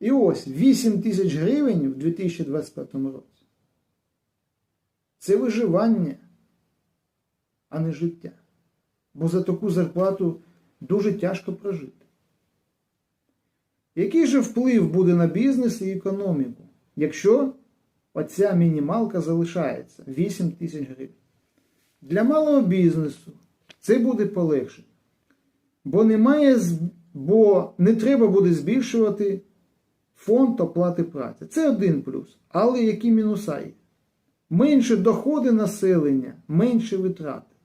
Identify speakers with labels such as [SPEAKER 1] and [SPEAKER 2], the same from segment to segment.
[SPEAKER 1] І ось 8 тисяч гривень в 2025 році. Це виживання, а не життя. Бо за таку зарплату дуже тяжко прожити. Який же вплив буде на бізнес і економіку, якщо оця мінімалка залишається 8 тисяч гривень? Для малого бізнесу це буде полегшення. Бо немає, бо не треба буде збільшувати фонд оплати праці. Це один плюс. Але які мінуса є? Менше доходи населення, менше витрати,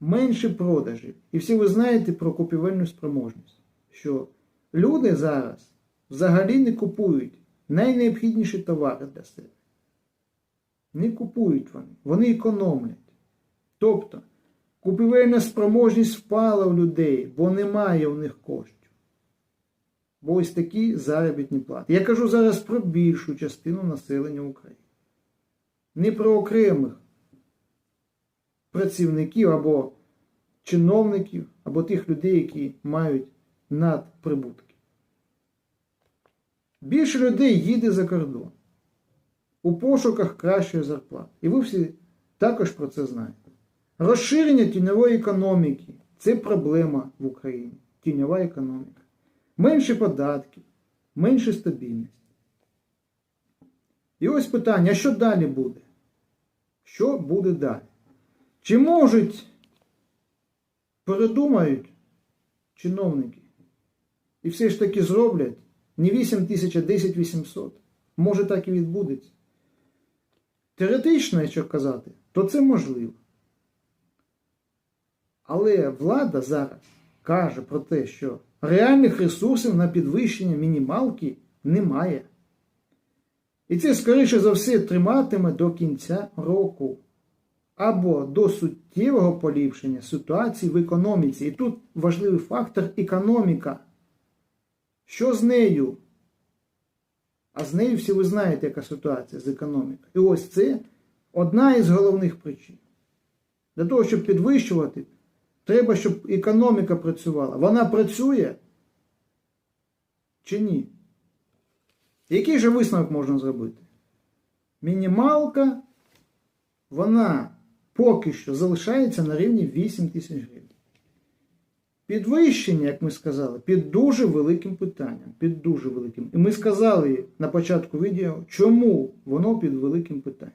[SPEAKER 1] менше продажів. І всі ви знаєте про купівельну спроможність, що люди зараз взагалі не купують найнеобхідніші товари для себе. Не купують вони, вони економлять. Тобто, купівельна спроможність впала у людей, бо немає у них коштів. Бо ось такі заробітні плати. Я кажу зараз про більшу частину населення України. Не про окремих працівників або чиновників, або тих людей, які мають надприбутки. Більше людей їде за кордон у пошуках кращої зарплати. І ви всі також про це знаєте. Розширення тіньової економіки це проблема в Україні. Тіньова економіка. Менше податків, менше стабільності. І ось питання: що далі буде? Що буде далі? Чи можуть передумають чиновники і все ж таки зроблять не 8 тисяч, а 10 800? Може так і відбудеться. Теоретично, якщо казати, то це можливо. Але влада зараз каже про те, що реальних ресурсів на підвищення мінімалки немає. І це, скоріше за все, триматиме до кінця року або до суттєвого поліпшення ситуації в економіці. І тут важливий фактор економіка. Що з нею? А з нею всі ви знаєте, яка ситуація з економікою. І ось це одна із головних причин. Для того, щоб підвищувати, треба, щоб економіка працювала. Вона працює чи ні? Який же висновок можна зробити? Мінімалка, вона поки що залишається на рівні 8 тисяч гривень. Підвищення, як ми сказали, під дуже великим питанням. Під дуже великим. І ми сказали на початку відео, чому воно під великим питанням.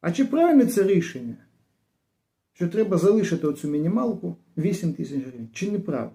[SPEAKER 1] А чи правильне це рішення? Що треба залишити оцю мінімалку 8 тисяч гривень? Чи неправильно?